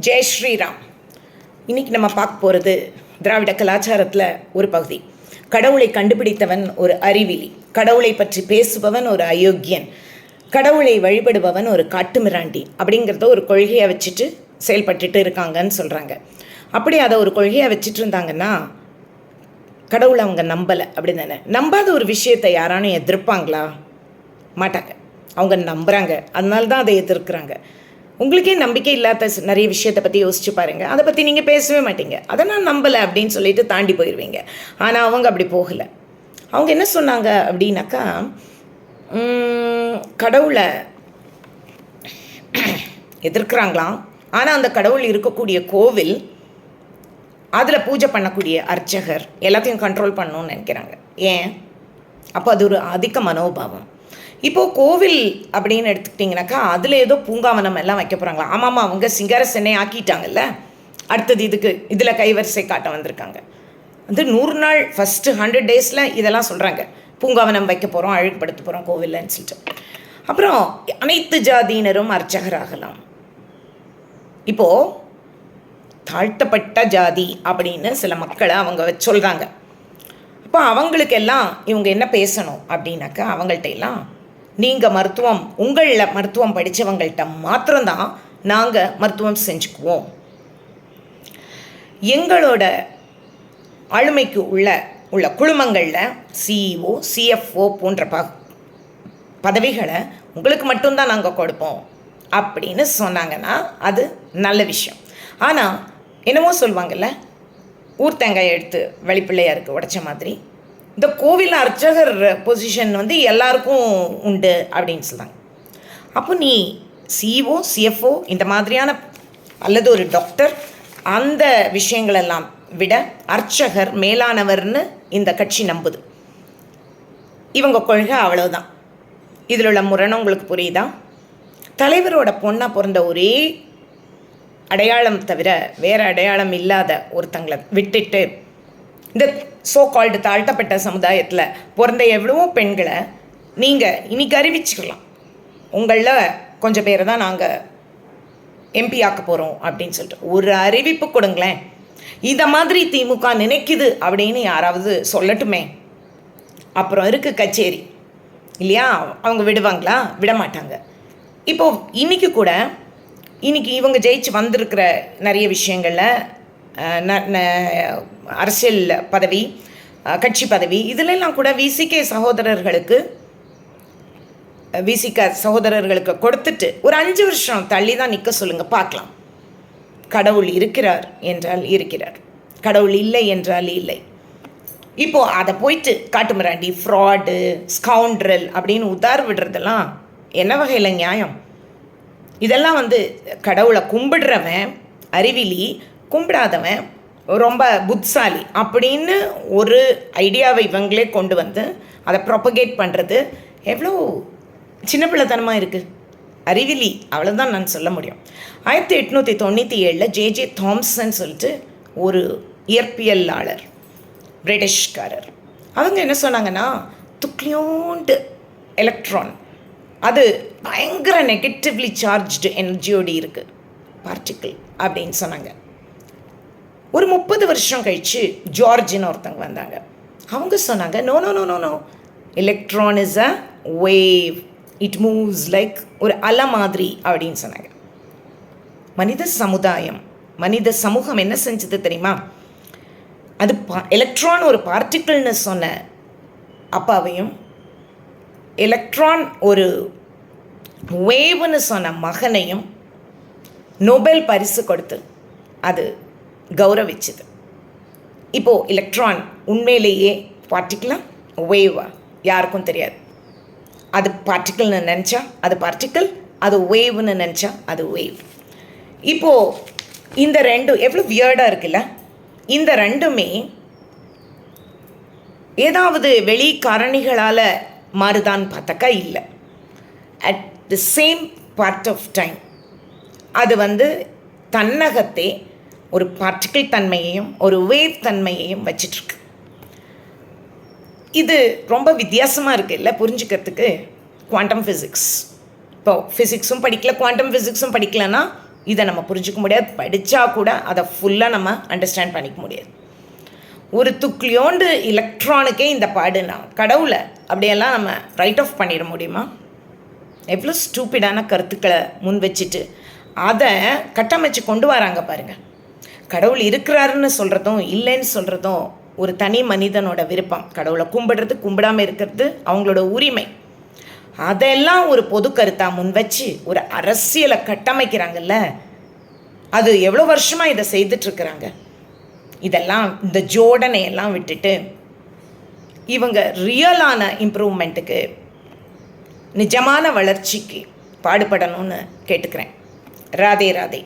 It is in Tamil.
ஜெய் ஸ்ரீராம். இன்னைக்கு நம்ம பார்க்க போகிறது திராவிட கலாச்சாரத்தில் ஒரு பகுதி. கடவுளை கண்டுபிடித்தவன் ஒரு அறிவிலி. கடவுளை பற்றி பேசுபவன் ஒரு அயோக்கியன். கடவுளை வழிபடுபவன் ஒரு காட்டுமிராண்டி அப்படிங்கிறத ஒரு கொள்கையை வச்சுட்டு செயல்பட்டுட்டு இருக்காங்கன்னு சொல்கிறாங்க அப்படி அதை ஒரு கொள்கையை வச்சுட்டு இருந்தாங்கன்னா கடவுளை அவங்க நம்பலை அப்படி தானே. நம்பாத ஒரு விஷயத்தை யாரானும் எதிர்ப்பாங்களா? மாட்டாங்க. அவங்க நம்புகிறாங்க அதனால தான் அதை எதிர்க்கிறாங்க. உங்களுக்கே நம்பிக்கை இல்லாத நிறைய விஷயத்தை பற்றி யோசிச்சு பாருங்கள் அதை பற்றி நீங்கள் பேசவே மாட்டீங்க. அதை நான் நம்பலை அப்படின்னு சொல்லிட்டு தாண்டி போயிடுவீங்க ஆனால் அவங்க அப்படி போகலை. அவங்க என்ன சொன்னாங்க அப்படின்னாக்கா கடவுளை எதிர்க்கிறாங்களாம். ஆனால் அந்த கடவுள் இருக்கக்கூடிய கோவில் அதில் பூஜை பண்ணக்கூடிய அர்ச்சகர் எல்லாத்தையும் கண்ட்ரோல் பண்ணணும்னு நினைக்கிறாங்க. ஏன்? அப்போ அது ஒரு அதிக மனோபாவம். இப்போது கோவில் அப்படின்னு எடுத்துக்கிட்டிங்கனாக்கா அதில் ஏதோ பூங்காவனம் எல்லாம் வைக்க போகிறாங்களா ஆமாம்மா அவங்க சிங்கார சென்னை ஆக்கிட்டாங்கல்ல? அடுத்தது இதுக்கு இதில் கைவரிசை காட்ட வந்திருக்காங்க. வந்து நூறு நாள் ஃபஸ்ட்டு ஹண்ட்ரட் டேஸில் இதெல்லாம் சொல்கிறாங்க பூங்காவனம் வைக்க போகிறோம் அழகுபடுத்த போகிறோம் கோவில்லன்னு சொல்லிட்டு. அப்புறம் அனைத்து ஜாதியினரும் அர்ச்சகராகலாம். இப்போது தாழ்த்தப்பட்ட ஜாதி அப்படின்னு சில மக்களை அவங்க வச்சு சொல்கிறாங்க அப்போ அவங்களுக்கெல்லாம் இவங்க என்ன பேசணும் அப்படின்னாக்கா அவங்கள்ட்ட எல்லாம் நீங்கள் மருத்துவம் உங்களில் மருத்துவம் படித்தவங்கள்ட்ட மாத்திரம்தான் நாங்கள் மருத்துவம் செஞ்சுக்குவோம். எங்களோட ஆளுமைக்கு உள்ள உள்ள குழுமங்களில் சிஇஓ சிஎஃப்ஓ போன்ற ப பதவிகளை உங்களுக்கு மட்டும்தான் நாங்கள் கொடுப்போம். அப்படின்னு சொன்னாங்கன்னா அது நல்ல விஷயம். ஆனால் என்னமோ சொல்லுவாங்கல்ல ஊர் தேங்காய் எடுத்து வெளிப்பிள்ளையாருக்கு உடைச்ச மாதிரி இந்த கோவில் அர்ச்சகர் பொசிஷன் வந்து எல்லாருக்கும் உண்டு அப்படின்னு சொல்கிறாங்க அப்போ நீ சிஓ சிஎஃப்ஓ இந்த மாதிரியான அல்லது ஒரு டாக்டர் அந்த விஷயங்களெல்லாம் விட அர்ச்சகர் மேலானவர்னு இந்த கட்சி நம்புது. இவங்க கொள்கை அவ்வளவுதான். இதில் உள்ள முரணம் உங்களுக்கு புரியுதா? தலைவரோட பொண்ணாக பிறந்த ஒரே அடையாளம் தவிர வேறு அடையாளம் இல்லாத ஒருத்தங்களை விட்டுட்டு இந்த சோ கால்டு தாழ்த்தப்பட்ட சமுதாயத்தில் பிறந்த எவ்வளவோ பெண்களை நீங்கள் இன்னைக்கு அறிவிச்சுக்கலாம் உங்களில் கொஞ்சம் பேரை தான் நாங்கள் எம்பி ஆக்க போகிறோம் அப்படின்னு சொல்லிட்டு. ஒரு அறிவிப்பு கொடுங்களேன். இதை மாதிரி திமுக நினைக்குது அப்படின்னு யாராவது சொல்லட்டுமே. அப்புறம் இருக்குது கச்சேரி. இல்லையா? அவங்க விடுவாங்களா? விட மாட்டாங்க இப்போ இன்னைக்கு கூட இன்னைக்கு இவங்க ஜெயிச்சு வந்திருக்கிற நிறைய விஷயங்களில் அரசியல் பதவி கட்சி பதவி இதிலெல்லாம் கூட விசிகே சகோதரர்களுக்கு விசிக சகோதரர்களுக்கு கொடுத்துட்டு ஒரு அஞ்சு வருஷம் தள்ளி தான் நிற்க சொல்லுங்கள் பார்க்கலாம். கடவுள் இருக்கிறார் என்றால் இருக்கிறார். கடவுள் இல்லை என்றால் இல்லை. இப்போது அதை போயிட்டு காட்டுமிராண்டி ஃப்ராடு ஸ்கவுண்ட்ரல் அப்படின்னு உதார் விடுறதெல்லாம் என்ன வகையில் நியாயம்? இதெல்லாம் வந்து கடவுளை கும்பிடுறவன் அறிவிலி கும்பிடாதவன் ரொம்ப புத்சாலி அப்படின்னு ஒரு ஐடியாவை இவங்களே கொண்டு வந்து அதை ப்ரொபகேட் பண்ணுறது எவ்வளோ சின்ன பிள்ளைத்தனமாக இருக்குது அறிவிலி அவ்வளோதான் நான் சொல்ல முடியும். ஆயிரத்தி எட்நூற்றி தொண்ணூற்றி ஏழில் ஜே ஜே தாம்சன் சொல்லிட்டு ஒரு இயற்பியலாளர் பிரிட்டிஷ்காரர். அவங்க என்ன சொன்னாங்கன்னா துக்ளியோண்டு எலக்ட்ரான் அது பயங்கர நெகட்டிவ்லி சார்ஜ்டு எனர்ஜியோடு இருக்குது பார்ட்டிக்கிள் அப்படின்னு சொன்னாங்க. ஒரு முப்பது வருஷம் கழித்து ஜார்ஜின்னு ஒருத்தவங்க வந்தாங்க. அவங்க சொன்னாங்க no no no no no electron is a wave it moves like ஒரு அலை மாதிரி அப்படின்னு சொன்னாங்க. மனித சமுதாயம் மனித சமூகம் என்ன செஞ்சது தெரியுமா? அது பா எலக்ட்ரான் ஒரு பார்ட்டிக்கிள்னு சொன்ன அப்பாவையும் எலக்ட்ரான் ஒரு வேவ்னு சொன்ன மகனையும் நோபல் பரிசு கொடுத்து அது கௌரவிச்சுது. இப்போது எலக்ட்ரான் உண்மையிலேயே பார்ட்டிக்கிளா வேவா யாருக்கும் தெரியாது. அது பார்ட்டிக்கல்னு நினச்சா அது பார்ட்டிக்கல் அது வேவ்னு நினச்சா அது வேவ் இப்போது இந்த ரெண்டும் எவ்வளோ வியர்டாக இருக்குல்ல? இந்த ரெண்டுமே ஏதாவது வெளி காரணிகளால் மாறுதான்னு பார்த்தாக்கா இல்லை. At the same part of time அது வந்து தன்னகத்தே ஒரு பார்ட்டிக்கிள் தன்மையையும் ஒரு வேவ் தன்மையையும் வச்சிட்ருக்கு இது ரொம்ப வித்தியாசமாக இருக்குல்ல புரிஞ்சுக்கிறதுக்கு குவாண்டம் ஃபிசிக்ஸ் இப்போ ஃபிசிக்ஸும் படிக்கல குவாண்டம் ஃபிசிக்ஸும் படிக்கலன்னா இதை நம்ம புரிஞ்சுக்க முடியாது. படித்தா கூட அதை ஃபுல்லாக நம்ம அண்டர்ஸ்டாண்ட் பண்ணிக்க முடியாது. ஒரு துக்ளியோண்டு எலக்ட்ரானுக்கே இந்த பாடுனா கடவுளை அப்படியெல்லாம் நம்ம ரைட் ஆஃப் பண்ணிட முடியுமா? எவ்வளோ ஸ்டூப்பிடான கருத்துக்களை முன் வச்சுட்டு அதை கட்டமைச்சு கொண்டு வராங்க பாருங்கள் கடவுள் இருக்கிறாருன்னு சொல்கிறதும் இல்லைன்னு சொல்கிறதும் ஒரு தனி மனிதனோட விருப்பம். கடவுளை கும்பிடுறது கும்பிடாமல் இருக்கிறது அவங்களோட உரிமை. அதெல்லாம் ஒரு பொது கருத்தாக முன் வச்சு ஒரு அரசியலை கட்டமைக்கிறாங்கல்ல? அது எவ்வளோ வருஷமாக இதை செய்துட்ருக்குறாங்க? இதெல்லாம் இந்த ஜோடனை எல்லாம் விட்டுட்டு இவங்க ரியலான இம்ப்ரூவ்மெண்ட்டுக்கு நிஜமான வளர்ச்சிக்கு பாடுபடணும்னு கேட்டுக்கிறேன். ராதே ராதே.